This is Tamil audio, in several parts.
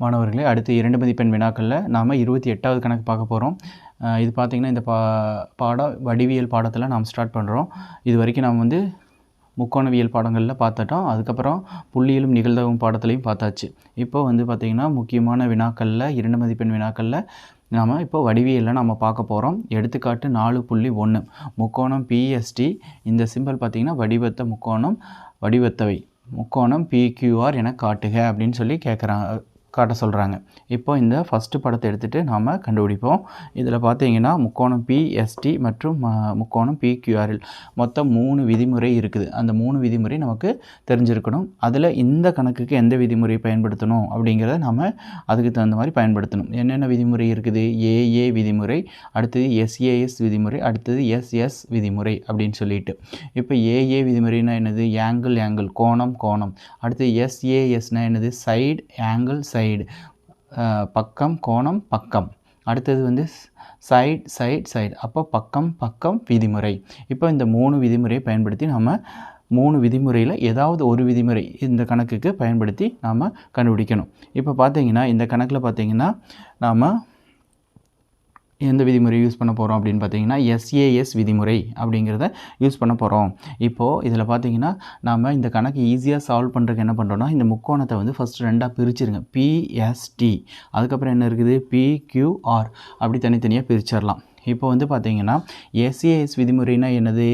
மாணவர்களே அடுத்து இரண்டு மதிப்பெண் வினாக்களில் நாம் இருபத்தி எட்டாவது கணக்கு பார்க்க போகிறோம் இது பார்த்திங்கன்னா இந்த பா பாடம் வடிவியல் பாடத்தில் நாம் ஸ்டார்ட் பண்ணுறோம் இது வரைக்கும் நாம் வந்து முக்கோணவியல் பாடங்களில் பார்த்துட்டோம். அதுக்கப்புறம் புள்ளியிலும் நிகழ்தகவும் பாடத்துலையும் பார்த்தாச்சு. இப்போ வந்து பார்த்திங்கன்னா முக்கியமான வினாக்களில் இரண்டு மதிப்பெண் வினாக்களில் நாம் இப்போ வடிவியலில் நம்ம பார்க்க போகிறோம் எடுத்துக்காட்டு நாலு புள்ளி ஒன்று முக்கோணம் பிஎஸ்டி இந்த சிம்பிள் பார்த்திங்கன்னா வடிவத்த முக்கோணம் வடிவத்தவை. முக்கோணம் பிக்யூஆர் என காட்டுக அப்படின்னு சொல்லி கேட்குறாங்க காட்ட சொல்கிறாங்க இப்போ இந்த ஃபஸ்ட்டு படத்தை எடுத்துகிட்டு நாம் கண்டுபிடிப்போம். இதில் பார்த்தீங்கன்னா முக்கோணம் பிஎஸ்டி மற்றும் முக்கோணம் பிக்யூஆர்எல் மொத்தம் மூணு விதிமுறை இருக்குது. அந்த மூணு விதிமுறை நமக்கு தெரிஞ்சிருக்கணும். அதில் இந்த கணக்குக்கு எந்த விதிமுறை பயன்படுத்தணும் அப்படிங்கிறத நாம் அதுக்கு தகுந்த மாதிரி பயன்படுத்தணும். என்னென்ன விதிமுறை இருக்குது? ஏஏ விதிமுறை அடுத்தது எஸ்ஏஎஸ் விதிமுறை அடுத்தது எஸ்எஸ் விதிமுறை அப்படின்னு சொல்லிட்டு. இப்போ ஏஏ விதிமுறைனா என்னது? ஆங்கிள் ஆங்கிள் கோணம் கோணம். அடுத்து எஸ்ஏஎஸ்னால் என்னது? Side angle side side uh, பக்கம் கோணம் பக்கம். அடுத்தது வந்து சைட் சைட் சைடு அப்போ பக்கம் பக்கம் விதிமுறை. இப்போ இந்த மூணு விதிமுறையை பயன்படுத்தி நம்ம மூணு விதிமுறையில் ஏதாவது ஒரு விதிமுறை இந்த கணக்குக்கு பயன்படுத்தி நாம் கண்டுபிடிக்கணும். இப்போ பார்த்தீங்கன்னா இந்த கணக்கில் பார்த்தீங்கன்னா நாம் எந்த விதிமுறை யூஸ் பண்ண போகிறோம் அப்படின்னு பார்த்தீங்கன்னா எஸ்ஏஎஸ் விதிமுறை அப்படிங்கிறத யூஸ் பண்ண போகிறோம் இப்போது இதில் பார்த்தீங்கன்னா நாம் இந்த கணக்கு ஈஸியாக சால்வ் பண்ணுறதுக்கு என்ன பண்ணுறோன்னா இந்த முக்கோணத்தை வந்து ஃபஸ்ட்டு ரெண்டாக பிரிச்சிருங்க. பிஎஸ்டி அதுக்கப்புறம் என்ன இருக்குது? பிக்யூஆர் அப்படி தனித்தனியாக பிரிச்சிடலாம் இப்போ வந்து பார்த்தீங்கன்னா எஸ்ஏஎஸ் விதிமுறைனா என்னது?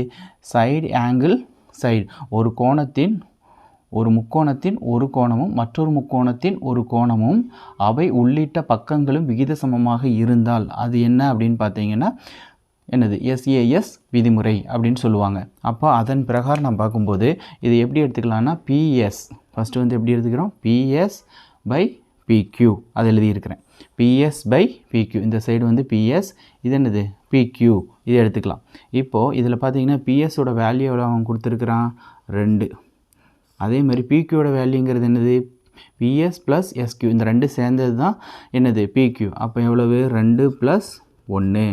சைடு ஆங்கிள் சைடு ஒரு கோணத்தின் ஒரு முக்கோணத்தின் ஒரு கோணமும் மற்றொரு முக்கோணத்தின் ஒரு கோணமும் அவை உள்ளிட்ட பக்கங்களும் விகித சமமாக இருந்தால் அது என்ன அப்படின்னு பார்த்தீங்கன்னா என்னது? எஸ்ஏஎஸ் விதிமுறை அப்படின்னு சொல்லுவாங்க. அப்போ அதன் பிரகாரம் நம்ம பார்க்கும்போது இது எப்படி எடுத்துக்கலாம்னா பிஎஸ் ஃபஸ்ட்டு வந்து எப்படி எடுத்துக்கிறோம்? பிஎஸ் பை பிக்யூ அது எழுதியிருக்கிறேன். பிஎஸ் பை பிக்யூ இந்த சைடு வந்து பிஎஸ் இது என்னது? பிக்யூ இது எடுத்துக்கலாம். இப்போது இதில் பார்த்தீங்கன்னா பிஎஸோட வேல்யூ எவ்வளோ அவன் கொடுத்துருக்குறான்? ரெண்டு. அதே மாதிரி பிக்யூட வேல்யூங்கிறது என்னது? பிஎஸ் ப்ளஸ் எஸ்கியூ இந்த ரெண்டு சேர்ந்தது தான் என்னது? பிக்யூ அப்போ எவ்வளவு? ரெண்டு ப்ளஸ் ஒன்று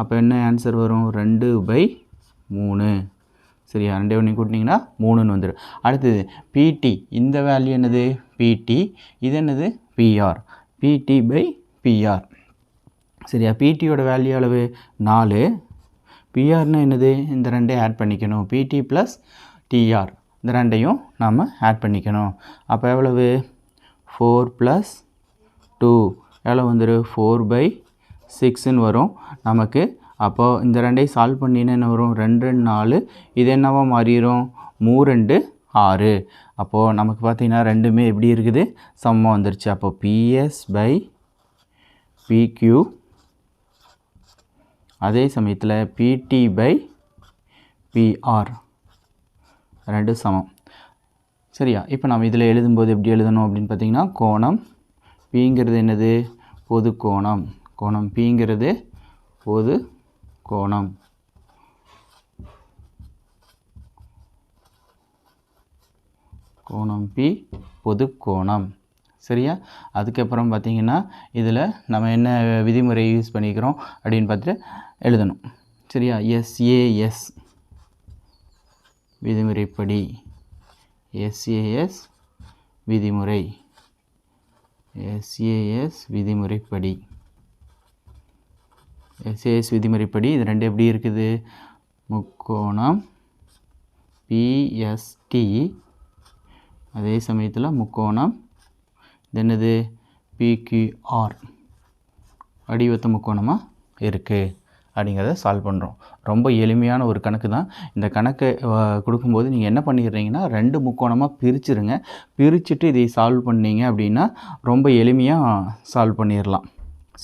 அப்போ என்ன ஆன்சர் வரும்? ரெண்டு பை மூணு. சரியா? ரெண்டே ஒன்று கூட்டிங்கன்னா மூணுன்னு வந்துடும். அடுத்தது பிடி இந்த வேல்யூ என்னது? பிடி இது என்னது? பிஆர் பிடி பை பிஆர் சரியா? பிடியோட வேல்யூ அளவு நாலு. பிஆர்னு என்னது? இந்த ரெண்டே ஆட் பண்ணிக்கணும். பிடி ப்ளஸ் டிஆர் இந்த ரெண்டையும் நாம் ஆட் பண்ணிக்கணும். அப்போ எவ்வளவு? ஃபோர் ப்ளஸ் டூ எவ்வளோ வந்துடும் ஃபோர் பை சிக்ஸுன்னு வரும். நமக்கு அப்போது இந்த ரெண்டையும் சால்வ் பண்ணின்னு என்ன வரும்? ரெண்டு ரெண்டு நாலு. இது என்னவா மாறிடும் மூ ரெண்டு ஆறு. அப்போது நமக்கு பார்த்திங்கன்னா ரெண்டுமே எப்படி இருக்குது? சமமாக வந்துருச்சு. அப்போ பிஎஸ் பை பிக்யூ அதே சமயத்தில் பிடி பை பிஆர் ரெண்டு சமம். சரியா? இப்போ நம்ம இதில் எழுதும்போது எப்படி எழுதணும் அப்படின்னு பார்த்தீங்கன்னா கோணம் பிங்கிறது என்னது? பொது கோணம். கோணம் பிங்கிறது பொது கோணம். கோணம் பி பொது கோணம். சரியா? அதுக்கப்புறம் பார்த்தீங்கன்னா இதில் நம்ம என்ன விதிமுறை யூஸ் பண்ணிக்கிறோம் அப்படின்னு பார்த்துட்டு எழுதணும். சரியா? எஸ்ஏஎஸ் விதிமுறைப்படி. எஸ்ஏஎஸ் விதிமுறை. எஸ்ஏஎஸ் விதிமுறைப்படி. எஸ்ஏஎஸ் விதிமுறைப்படி இது ரெண்டு எப்படி இருக்குது? முக்கோணம் பிஎஸ்டி அதே சமயத்தில் முக்கோணம் இது என்னது? பிக்யூஆர் அடிவத்த முக்கோணமாக இருக்குது அப்படிங்கிறத சால்வ் பண்ணுறோம் ரொம்ப எளிமையான ஒரு கணக்கு தான். இந்த கணக்கை கொடுக்கும்போது நீங்கள் என்ன பண்ணிடுறீங்கன்னா ரெண்டு முக்கோணமாக பிரிச்சுருங்க. பிரிச்சுட்டு இதை சால்வ் பண்ணீங்க அப்படின்னா ரொம்ப எளிமையாக சால்வ் பண்ணிடலாம்.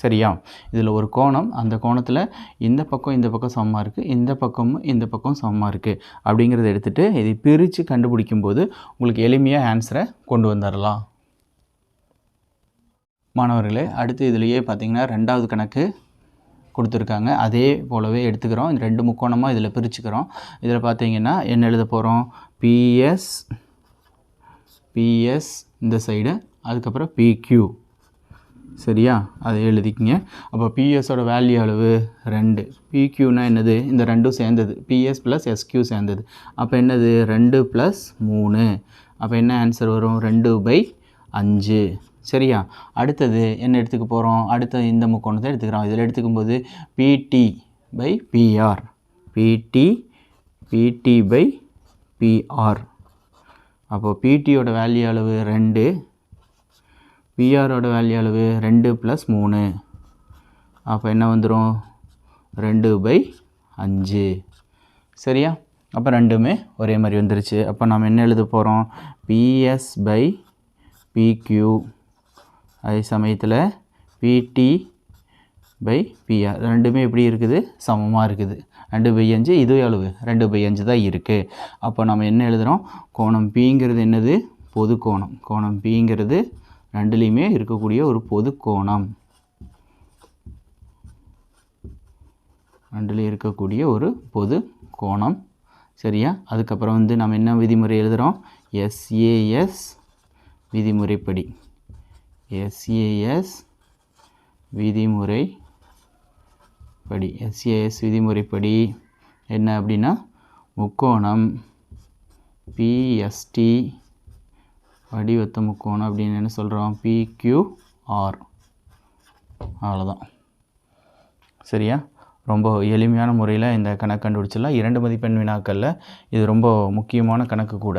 சரியா? இதில் ஒரு கோணம் அந்த கோணத்தில் இந்த பக்கம் இந்த பக்கம் சமமாக இருக்குது இந்த பக்கமும் இந்த பக்கம் சமமாக இருக்குது அப்படிங்கிறத எடுத்துகிட்டு இதை பிரித்து கண்டுபிடிக்கும்போது உங்களுக்கு எளிமையாக ஆன்சரை கொண்டு வந்துடலாம். மாணவர்களே அடுத்து இதிலேயே பார்த்திங்கன்னா ரெண்டாவது கணக்கு. கொடுத்துருக்காங்க. அதே போலவே எடுத்துக்கிறோம். இந்த ரெண்டு முக்கோணமாக இதில் பிரிச்சுக்கிறோம். இதில் பார்த்தீங்கன்னா என்ன எழுத போகிறோம் பிஎஸ் பிஎஸ் இந்த சைடு அதுக்கப்புறம் பிக்யூ சரியா? அதை எழுதிக்கிங்க. அப்போ பிஎஸோட வேல்யூ அளவு ரெண்டு. பிக்யூனா என்னது? இந்த ரெண்டும் சேர்ந்தது. பிஎஸ் ப்ளஸ் எஸ்கியூ சேர்ந்தது. அப்போ என்னது? ரெண்டு ப்ளஸ் மூணு. அப்போ என்ன ஆன்சர் வரும்? ரெண்டு பை அஞ்சு. சரியா? அடுத்தது என்ன எடுத்துக்க போகிறோம் அடுத்த இந்த முக்கோணத்தை எடுத்துக்கிறோம். இதில் எடுத்துக்கும்போது பிடி பை பிஆர் பிடி பிடி பை பிஆர் அப்போது பிடியோட வேல்யூ அளவு ரெண்டு. பிஆரோட வேல்யூ அளவு ரெண்டு ப்ளஸ் மூணு. அப்போ என்ன வந்துடும் ரெண்டு பை அஞ்சு. சரியா? அப்போ ரெண்டுமே ஒரே மாதிரி வந்துருச்சு. அப்போ நம்ம என்ன எழுத போகிறோம் பிஎஸ் பை பிக்யூ அதே சமயத்தில் பிடி பை பிஆர் ரெண்டுமே எப்படி இருக்குது? சமமாக இருக்குது. ரெண்டு பை அஞ்சு இது அளவு. ரெண்டு பை அஞ்சு தான் இருக்குது அப்போ நம்ம என்ன எழுதுகிறோம் கோணம் பிங்கிறது என்னது? பொது கோணம். கோணம் பிங்கிறது ரெண்டுலேயுமே இருக்கக்கூடிய ஒரு பொது கோணம். ரெண்டுலேயும் இருக்கக்கூடிய ஒரு பொது கோணம். சரியா? அதுக்கப்புறம் வந்து நம்ம என்ன விதிமுறை எழுதுகிறோம் எஸ்ஏஎஸ் விதிமுறைப்படி. எஸ்ஏஎஸ் விதிமுறை படி. எஸ்ஏஎஸ் விதிமுறைப்படி என்ன அப்படின்னா முக்கோணம் பிஎஸ்டி வடிவத்த முக்கோணம் அப்படின்னு என்ன சொல்கிறோம் பிக்யூஆர் அவ்வளோதான் சரியா? ரொம்ப எளிமையான முறையில் இந்த கணக்கு கண்டுபிடிச்சிடலாம். இரண்டு மதிப்பெண் வினாக்களில் இது ரொம்ப முக்கியமான கணக்கு கூட.